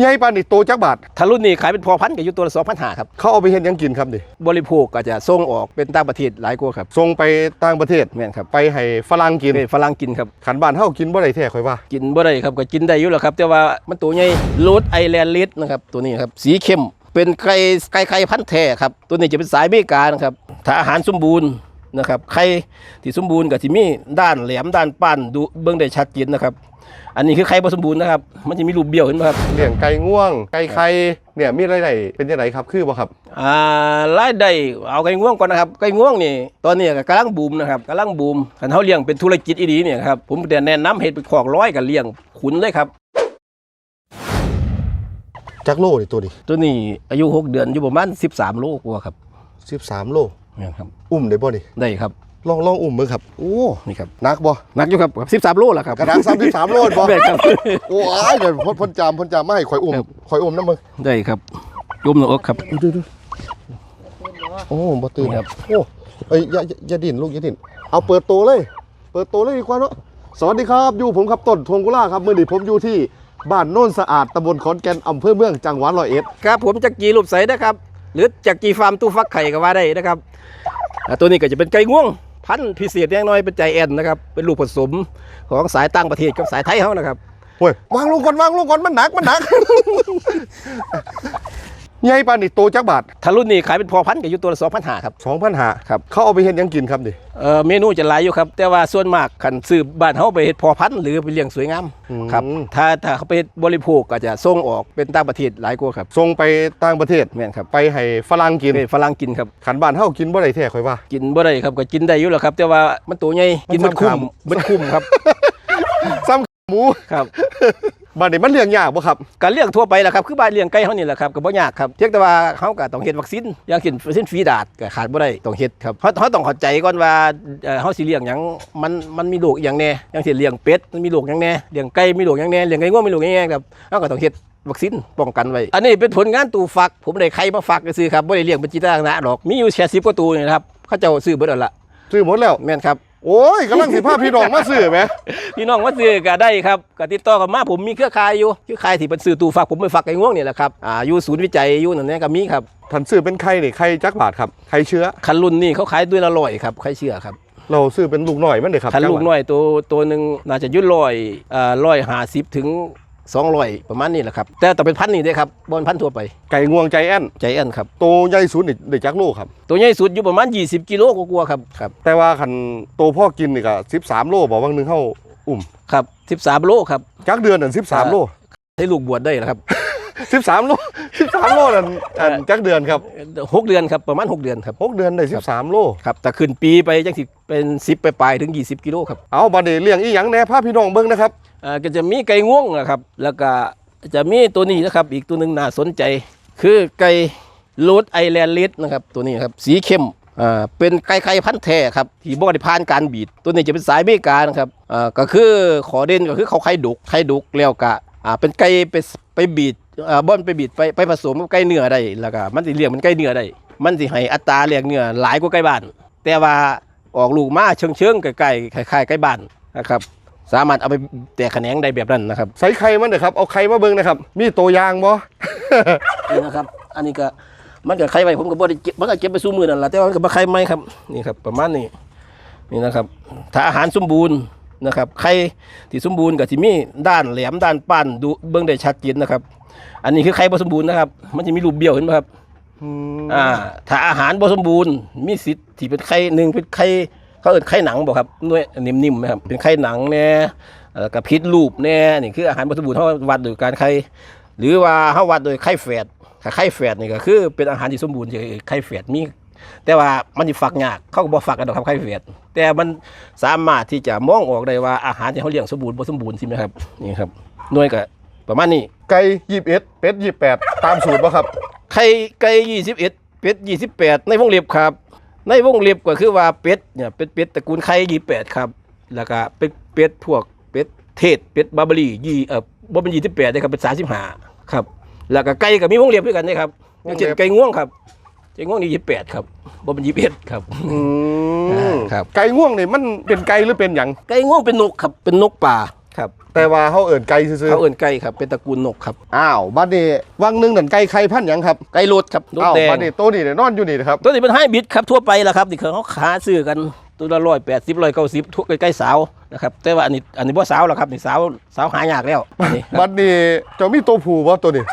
ใหญ่ปานนี่โตจักบาทถ้ารุ่นนี้ขายเป็นพอพันธุ์ก็อยู่ตัวละสองพันหาครับเขาเอาไปเฮ็ดหยังกินครับนี่บริโภคก็จะส่งออกเป็นต่างประเทศหลายกว่าครับส่งไปต่างประเทศแม่นครับไปให้ฝรั่งกินเป็นฝรั่งกินครับ ขันบ้านเฮากินบ่ได้แท้ข่อยว่า กินบ่ได้ครับก็กินได้อยู่แหล้วครับ แต่ว่ามันตัวใหญ่โรดไอแลนด์เลดนะครับตัวนี้ครับสีเข้มเป็นไก่ไก่ไข่พันธุ์แท้ครับตัวนี้จะเป็นสายอเมริกานะครับถ้าอาหารสมบูรณ์นะครับไข่ที่สมบูรณ์กับที่มีด้านแหลมด้านป้านดูเบิ่งได้ชัดเจนนะครับ อันนี้คือไข่บ่สมบูรณ์นะครับ มันจะมีรูปเบี้ยวเห็นไหมครับเลี้ยงไก่ง่วง ไก่ไข่เนี่ยมีรายได้เป็นจังไดครับคือบ่ครับอ่ารายได้เอาไก่ง่วงก่อนนะครับไก่ง่วงนี่ตอนนี้ก็กำลังบูมนะครับกำลังบูมคันเฮาเลี้ยงเป็นธุรกิจอีดีเนี่ยครับผมจะแนะนำเฮ็ดเป็นคอกร้อยกับเลี้ยงขุนเลยครับจักโลนี่ตัวนี้ตัวนี้อายุ 6 เดือนอยู่ประมาณ13 โลกว่าครับ13 โลเนี่ยครับอุ้มได้บ่นี่ได้ครับ ลองลองอุ้มมือครับโอ้นี่ครับหนักบ่หนักอยู่ครับ13โลแล้วครับกระดัง33โลบ่ได้ครับโอ้ยเดี๋ยวพ่นพ่นจามพ่นจามมาให้ข่อยอุ้มครับข่อยอุ้มนํมึงได้ครับจุ่มหน้าอกครับดูดูโอ้บ่ตื่นครับโอ้เอ้ยอย่าอย่าอย่าดิ้นลูกอย่าดิ้นเอาเปิดโตเลย เปิดโตเลยดีกว่าเนาะสวัสดีครับอยู่ผมครับต้นทงกุล่าครับมื้อนี้ผมอยู่ที่บ้านโน่นสะอาดตำบลขอนแก่นอำเภอเมืองจังหวัดร้อยเอ็ดครับผมจากกีรูปใสนะครับ หรือจากกีฟาร์มตู้ฟักไข่ก็ว่าได้นะครับอ่าตัวนี้ก็จะเป็นไก่ง่วง พันธุ์พิเศษอย่างน้อยเป็นใจแอนนะครับ เป็นลูกผสมของสายต่างประเทศกับสายไทยเขานะครับเฮ้ยวางลงก่อนวางลงก่อนมันหนักมันหนัก ใหญ่ปานนี่โตจักบาทถ้ารุ่นนี้ขายเป็นพอพันธุ์ก็อยู่ตัวละสองพันหาครับ2,500ครับ เขาเอาไปเฮ็ดหยังกินครับดิเอ่อเมนูจะหลายอยู่ครับ แต่ว่าส่วนมากขันซื้อบ้านเขาไปเฮ็ดพอพันธุ์หรือไปเลี้ยงสวยงามครับถ้าถ้าเขาไปเฮ็ดบริโภคก็จะส่งออกเป็นต่างประเทศหลายกว่าครับส่งไปต่างประเทศแม่นครับไปให้ฝรั่งกินเป็นฝรั่งกินครับขันบ้านเฮากินบ่ได้แท้ข่อยว่า กินบ่ได้ครับก็กินได้อยู่แหล้วครับ แต่ว่ามันตัวใหญ่กินมันคุ้มมันซ้ำขามมันคุ้มครับซ้ำหมูครับ บ้านนี้มันเลี้ยงยากบ่ครับการเลี้ยงทั่วไปแหละครับคือบ้านเลี้ยงไก่เฮานี่แหละครับก็บ่ยากครับเพียงแต่ว่าเฮาก็ต้องเฮ็ดวัคซีนอย่างเช่นวัคซีนฟรีดาดก็ขาดบ่ได้ต้องเฮ็ดครับเฮาเฮาต้องเข้าใจก่อนว่าเอ่อเฮาสิเลี้ยงหยังมันมันมีโรคอหย่างแน่อย่างเช่นเลี้ยงเป็ดมันมีโรคหยังแน่เลี้ยงไก่มีโรคหยังแน่เลี้ยงไก่งวงมีโรคหยังแน่ครับเฮาก็ต้องเฮ็ดวัคซีนป้องกันไว้ อันนี้เป็นผลงานตู้ฟัก ผมได้ไข่มาฟักซื้อครับบ่ได้เลี้ยงเป็นจิตรนะหรอก มีอยู่แค่10กว่าตู้นี่นะครับ เขาเจ้าซื้อเบิดแล้วล่ะซื้อหมดแล้ว แม่นครับ โอ้ยกำลังสิพาพี่น้องมาซื้อแหมพี่น้องมาซื้อก็ได้ครับก็ติดต่อกับมาผมมีเครือข่ายอยู่เครือข่ายที่เป็นซื้อตู้ฟักผมไปฟักไก่ง่วงนี่แหละครับอ่าอยู่ศูนย์วิจัยอยู่นั่นแหละก็มีครับท่านซื้อเป็นไข่นี่ไข่จักบาทครับไข่เชื้อคันรุ่นนี่เขาขายด้วยละร้อยครับใครเชื่อครับ เราซื้อเป็นลูกหน่อยมันเด้ครับคันลูกจับาทน้อยตัวตัวหนึ่งน่าจะอยุ่ร้อยอ่าร้อยห้าสิบถึง สองร้อยประมาณนี้แหละครับ แต่ต้องเป็นพันธุ์นี่เด้ครับบอลพันธุ์ทั่วไป ไก่งวงใจแอนใจแอนครับ โตใหญ่สุดนี่ได้จักโลครับ ตัวใหญ่สุดอยู่ประมาณ 20 กิโลกว่าๆครับครับ แต่ว่าคันโตพ่อกินนี่ก็13 โลบ่บางหนึงเฮาอุ้มครับ 13 โลครับจักเดือนนั่น13 โลให้ลูกบวชได้แล้วครับ 13โล13โลนั่นอันจักเดือนครับหกเดือนครับประมาณ6เดือนครับหกเดือนได้13โลครับแต่ขึ้นปีไปจังสิเป็น10ไปปลายๆถึง20กิโลครับเอาบัดนี้เลี้ยงอีหยังแหน่พาพี่น้องเบิ่งนะครับอ่าก็จะมีไก่ง่วงนะครับแล้วก็จะมีตัวนี้นะครับ อีกตัวหนึ่งน่าสนใจ คือไก่โรดไอแลนด์เลดนะครับตัวนี้ครับสีเข้มอ่าเป็นไก่ไข่พันธุ์แท้ครับที่บ่ได้ผ่านการบีดตัวนี้จะเป็นสายอเมริกานะครับอ่าก็คือขอเด่นก็คือเขาไข่ดุกไข่ดุกแล้วก็อ่าเป็นไก่ไปไปบีดอ่า บ่อนไปบีดไปไปผสมกับไก่เนื้อได้แล้วก็มันสิเลี้ยงเป็นไก่เนื้อได้ มันสิให้อัตราเลี้ยงเนื้อหลายกว่าไก่บ้าน แต่ว่าออกลูกมาเชิงเชิงๆไก่ๆคล้ายๆไก่บ้านนะครับสามารถเอาไปแตกแขนงได้แบบนั้นนะครับใส่ไข่มันเด้อครับเอาไข่มาเบิ่งนะครับ มีตัวอย่างบ่นี่นะครับ อันนี้ก็มันก็ไข่ไว้ผมก็บ่ได้เก็บมันก็เก็บไปสู้มือนั่นแหละแต่ว่ามันก็บ่ไข่ไหมครับนี่ครับ ประมาณนี้นี่นะครับ ถ้าอาหารสมบูรณ์นะครับไข่ที่สมบูรณ์กับที่มีด้านแหลมด้านป้านดูเบิ่งได้ชัดเจนนะครับ อันนี้คือไข่บ่สมบูรณ์นะครับ มันจะมีรูปเบี้ยวเห็นไหมครับอืมอ่า ถ้าอาหารบ่สมบูรณ์ มีสิทธิ์ที่เป็นไข่หนึ่งเป็นไข่เขาเอิ้นไข่หนังบ่ครับหน่วยนิ่มๆนะครับเป็นไข่หนังแน่แล้วก็พิษรูปแน่นี่คืออาหารบ่สมบูรณ์เฮาวัดโดยการไข่หรือว่าเฮาวัดโดยไข่แฝดถ้าไข่แฝดนี่ก็คือเป็นอาหารที่สมบูรณ์คือไข่แฝดมีแต่ว่ามันสิฟักยากเขาก็บ่ฟักกันดอกครับไข่แฝดแต่มันสามารถที่จะมองออกได้ว่าอาหารที่เขาเลี้ยงสมบูรณ์บ่สมบูรณ์ใช่ไหมครับนี่ครับหน่วยก็ ประมาณนี้ ไก่21เป็ด28ตามสูตรบ่ครับ ไข่ไก่ยี่สิบเอ็ดเป็ดยี่สิบแปดในวงเล็บครับ ในวงเล็บก็คือว่าเป็ดเนี่ยเป็ดเป็ดตระกูลไข่ยี่แปดครับแล้วก็เป็ดเป็ดพวกเป็ดเทศเป็ดบาร์เบอรี่ยี่เอ่อบ่เป็นยี่สิบแปดนะครับเป็นสามสิบห้าครับ แล้วก็ไก่ก็มีวงเล็บด้วยกันนะครับอย่างเช่นวงเล็บ ไก่ง่วงครับไก่ง่วงนี่ยี่แปดครับบ่เป็นยี่สิบเอ็ดครับ อืมครับ ไก่ง่วงนี่มันเป็นไก่หรือเป็นหยังไก่ง่วงเป็นนกครับเป็นนกป่า ครับแต่ว่าเฮาเอิ้นไก่ซื่อเขาเอื่นไก่ครับเป็นตระกูลนกครับๆอ้าวบัดนี้วังหนึงนั่นไก่ไข่พันธุ์หยังครับไก่โลดครับโลดอ้าวแดงบัดนี้ตัวนี้เนี่ยนอนอยู่นี่นะครับ ตัวนี้เป็นไฮบริดครับทั่วไปแหละครับนี่คือเขาขาซื้อกันตัวละร้อยแปดสิบร้อยเก้าสิบทั่วใกล้ๆสาวนะครับแต่ว่าอันนี้อันนี้บ่สาวหรอกครับนี่สาวสาวหายากแล้วอันนี้ครับบัดนี้เจ้ามีตัวผู้บ่ตัวนี้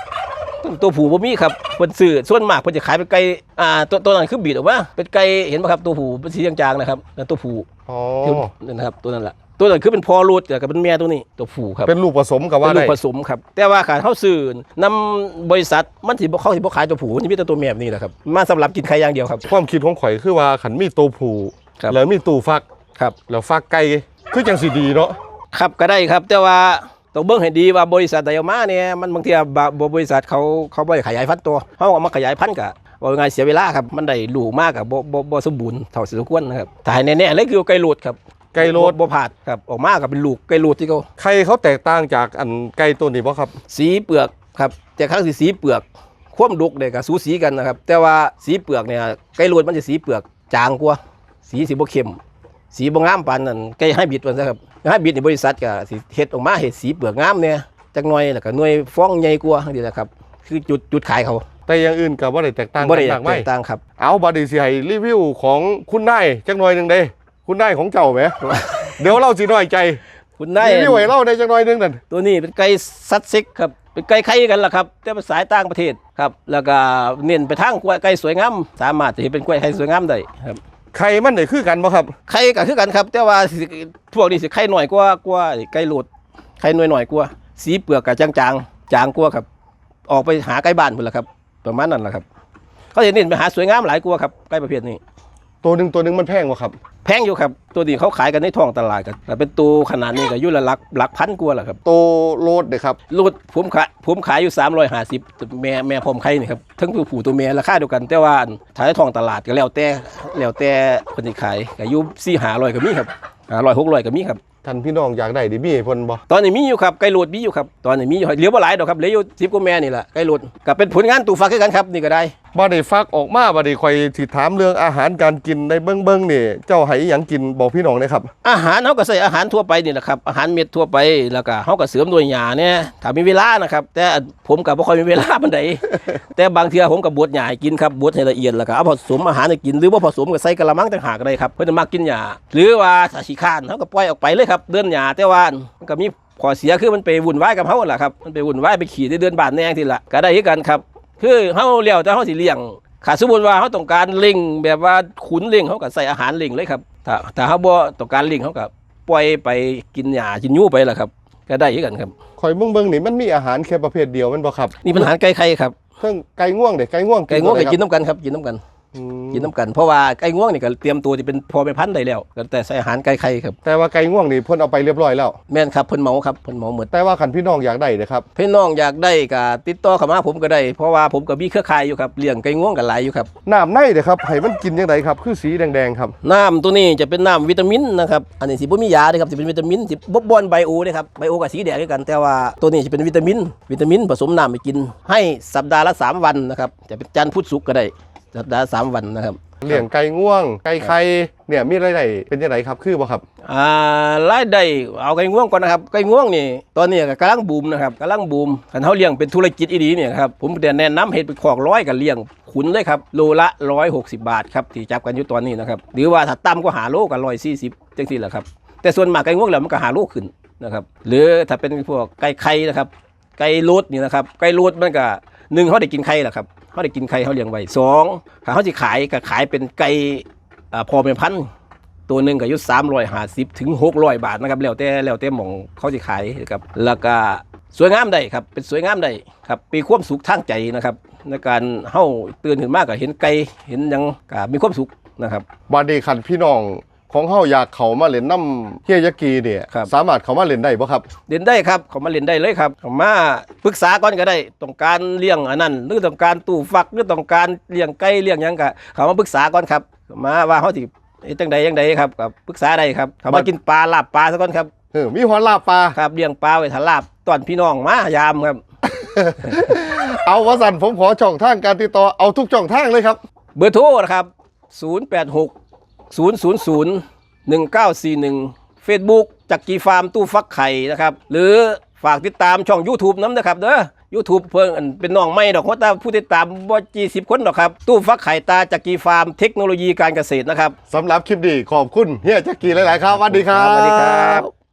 ตัวตัวผูบ่มีครับเพิ่นซื้อส่วนมากเพิ่นจะขายเป็นไก่อ่าตัวตัวนั้นคือบีดออกมาเป็นไก่เห็นป่ะครับตัวผูเป็นสีจางๆนะครับนั่นตัวผูอ๋อที่นั่นนะครับตัวนั้นแหละ ตัวนั้นคือเป็นพอรูดกับเป็นแม่ตัวนี้ตัวผูครับเป็นลูกผสมกับว่าเป็นลูได้กผสมครับ แต่ว่าขาดเขาซื้อนำบริษัทมันสิบ่เขาสิบ่ขายตัวผูมันสิมีแต่ตัวแม่แบบนี้แหละครับมาสำหรับกินไข่อย่างเดียวครับ ความคิดของข่อยคือว่าขันมีตัวผู้ครับแล้วมีตู้ฟักครับแล้วฟักไก่คือจังสิดีเนาะครับก็ได้ครับ แต่ว่าต้องเบิ่งให้ดีว่าบริษัทใดเอามาเนี่ยมันบางทีบะบริษัทเขาเขาบ่ได้ขยายพันธุ์ตัวเขาเอามาขยายพันธุ์กะว่าไงายเสียเวลาครับมันได้ลูกมากกับบ่บ่บ่สมบูรณ์เท่าสิสมควรนะครับแต่ให้แน่ๆเลยคือไก่โลดครับ ไก่โลดบ่บ่ผาดครับออกมากับเป็นลูกไก่โลดที่เขาไข่เขาแตกต่างจากอันไก่ตัวนี้บ่ครับ สีเปลือกครับแต่ครั้งสิสีเปลือกความดุกเนี่ยก็สูสีกันนะครับ แต่ว่าสีเปลือกเนี่ยไก่โลดมันจะสีเปลือกจางกว่าสีสิบ่เข้มสีบ่งามปานนั้นไก่ไฮบริดว่าซะครับไฮบริดในบริษัทก็สิเฮ็ดออกมาเฮ็ดสีเปลือกงามเนี่ยจักหน่อยแล้วก็หน่วยฟ้องใหญ่กว่าจังซี่แหละครับ คือจุดจุดขายเขาแต่อย่างอื่นก็บ่ได้แตกต่างบ่กัได้นมากแตมายกต่างครับ เอาบัดนี้สิให้รีวิวของคุณนายจักหน่อยหนึงเด้ คุณนายของเจ้าแหม เดี๋ยวเราสิน้อยใจคุณนายรีวิวให้เราได้จักหน่อยหนึงนั่นตัวนี้เป็นไก่ซัดซิกครับเป็นไก่ไข่กันล่ะครับแต่เป็นสายต่างประเทศครับ แล้วก็เน้นไปทางกล้วยไก่สวยงามสามารถจะเฮ็ดเป็นกล้วยไข่สวยงามได้ครับไข่มันได้คือกันบ่ครับไข่ก็คือกันครับ แต่ว่าสิพวกนี้สิไข่หน่อยกว่ากว่าไก่โหลดไข่หน่อยหน่อยกว่าสีเปลือกก็จางจางๆจางกว่าครับ ออกไปหาไก่บ้านพุ่นล่ะครับประมาณนั้นล่ะครับเขาจะเน้นไปหาสวยงามหลายกว่าครับไก่ประเภทนี้ ตัวหนึงตัวหนึงมันแพงบ่ครับ แพงอยู่ครับ ตัวนี้เขาขายกันในท้องตลาดกันแต่เป็นตัวขนาดนี้ก็อยู่ละหลักหลักพันกว่าแหละครับตัวโลดเด้ครับรถผมขายผมขายอยู่ 350 แม่แม่ผมไข่นี่ครับทั้งตัวผู้ตัวแม่ราคาเดียวกัน แต่ว่าถ้าในท้องตลาดก็แล้วแต่แล้วแต่คนที่ขายก็อยู่สี่หาร้อยก็มีครับห้าร้อยหกร้อยก็มีครับท่านพี่น้องอยากได้ดิมีให้เพิ่นบ่ตอนนี้มีอยู่ครับไก่โหลดมีอยู่ครับตอนนี้มีอยู่เหลือบ่หลายดอกครับเหลืออยู่สิบกว่าแม่นี่แหละไก่โหลดก็เป็นผลงานตู่ฟักคือกันครับนี่ก็ได้ บ่ได้ฟักออกมาบ่ได้ค่อยสิถามเรื่องอาหารการกินในเบิ่งๆนี่เจ้าให้อิหยังกินบอกพี่น้องได้ครับ อาหารเขาก็ใส่อาหารทั่วไปนี่แหละครับอาหารเม็ดทั่วไปแล้วก็เขาก็เสริมด้วยหญ้าเนี่ยถ้ามีเวลานะครับ แต่ผมก็บ่ค่อยมีเวลาปานใดแต่บางเทื่อผมก็บดหญ้าให้กินครับบดให้ละเอียดแล้วก็เอาผสมอาหารให้กินหรือว่าผสมกับใส่กระมังต่างหากก็ได้ครับเพื่อนจะมักกินหญ้าหรือว่าถ้าขี้ข้านเขาก็ปล่อยออกไปเลยครับเดินหญ้าแต่ว่ามันก็มีข้อเสียคือมันไปวุ่นวายกับเขาแหละครับมันไปวุ่นวายไปขี่ได้เดินบ้านแนงทีละก็ได้คือกันครับ คือเขาเลี้ยวแต่เขาสิเลี้ยงขาดสมมุติว่าเขาต้องการเลี้ยงแบบว่าขุนเลี้ยงเขาก็ใส่อาหารเลี้ยงเลยครับ ถ้าถ้าเขาบ่ต้องการเลี้ยงเขาก็ปล่อยไปกินหญ้ากินยูไปแหละครับ ก็ได้คือกันครับข่อยเบิ่งๆนี่มันมีอาหารแค่ประเภทเดียวแมันบ่ครับนี่เป็นอาหารไก่ไข่ครับเพิ่งไก่ง่วงเด้ไก่ง่วงไก่ง่วงบ่ก็ด้ครับกินน้ำกันครับกินน้ำกันอืม กินน้ำกันเพราะว่าไก่ง่วงนี่ก็เตรียมตัวจะเป็นพอเป็นพันธุ์ได้แล้วก็แต่ใส่อาหารไก่ไข่ครับ แต่ว่าไก่ง่วงนี่เพิ่นเอาไปเรียบร้อยแล้ว แม่นครับเพิ่นเหมาครับเพิ่นเหมาหมดแต่ว่าคันพี่น้องอยากได้เด้ครับพี่น้องอยากได้ก็ติดต่อเข้ามาผมก็ได้ เพราะว่าผมก็มีเครือข่ายอยู่ครับเลี้ยงไก่ง่วงกันหลายอยู่ครับน้ำในเด้ครับให้มันกินจังไดครับคือสีแดงๆครับน้ำตัวนี้จะเป็นน้ำวิตามินนะครับอันนี้สิบ่มียาเด้ครับจะเป็นวิตามินสิบ่บอนไบโอเด้ครับไบโอกับสีแดงด้วยกัน แต่ว่าตัวนี้จะเป็นวิตามิน วิตามินผสมน้ำไปกิน ให้สัปดาห์ละสามวันนะครับจะเป็นจันทร์พุธศุกร์ก็ได้ สัปดาห์ละสามวันนะครับเลี้ยงไก่ง่วง ไก่ไข่เนี่ยมีรายได้เป็นจังไดครับคือบ่ครับอ่ารายได้เอาไก่ง่วงก่อนนะครับไก่ง่วงนี่ตอนนี้ก็กำลังบูมนะครับกำลังบูมคันเขาเลี้ยงเป็นธุรกิจอีดีเนี่ยครับผมจะแนะนำเห็ดเป็นขอกร้อยกับเลี้ยงขุนเลยครับโลละ160บาทครับที่จับกันอยู่ตอนนี้นะครับหรือว่าถ้าต่ำก็หาโลกับ140จังซี่แหละครับแต่ส่วนมากไก่ง่วงแล้วมันก็หาโลขึ้นนะครับหรือถ้าเป็นพวกไก่ไข่นะครับไก่โลดนี่นะครับไก่โลดมันก็หนึ่งเขาได้กินไข่แหละครับ เขาได้กินไข่เขาเลี้ยงไว้สองถ้าเขาจะขายก็ขายเป็นไก่พอเป็นพันตัวหนึ่งก็ยุสามร้อยห้าสิบถึงหกร้อยบาทนะครับแล้วแต่แล้วแต่หมองเขาจะขายครับแล้วก็สวยงามได้ครับเป็นสวยงามได้ครับมีความสุขทางใจนะครับในการเฮาตื่นขึ้นมากก็เห็นไก่เห็นยังก็มีความสุขนะครับบัดนี้คันพี่น้อง ของเฮาอยากเข้ามาเล่นน้ำเฮียยากีเนี่ยครับ สามารถเข้ามาเล่นได้บ่ครับเรียนได้ครับเขามาเรียนได้เลยครับเขามาปรึกษาก่อนก็ได้ต้องการเลี้ยงอันนั้นหรือต้องการตู้ฟักหรือต้องการเลี้ยงไก่เลี้ยงหยังก็เขามาปรึกษาก่อนครับเขามาว่าเขาสิเฮ็ดจังใดจังใดครับก็ปรึกษาได้ครับเขามากินปลาลาบปลาซะก่อนครับเออมีหอลาบปลา ครับเลี้ยงปลาไว้ทาลาบตอนพี่น้องมายามครับ เอาวสันผมขอช่องทางการติดต่อเอาทุกช่องทางเลยครับ เบอร์โทรนะครับ 086 000 1941 Facebook จักกีฟาร์มตู้ฟักไข่นะครับ หรือฝากติดตามช่อง YouTube น้ำนะครับเด้อ YouTube เพิ่งอันเป็นน้องไม่ดอกเพราะตาผู้ติดตามบ่จีสิบคนหรอกครับ ตู้ฟักไข่ตาจักกีฟาร์มเทคโนโลยีการเกษตรนะครับสำหรับคลิปนี้ขอบคุณเฮียแจ็กกี้หลาย ๆ ครับสวัสดีครับสวัสดีครับ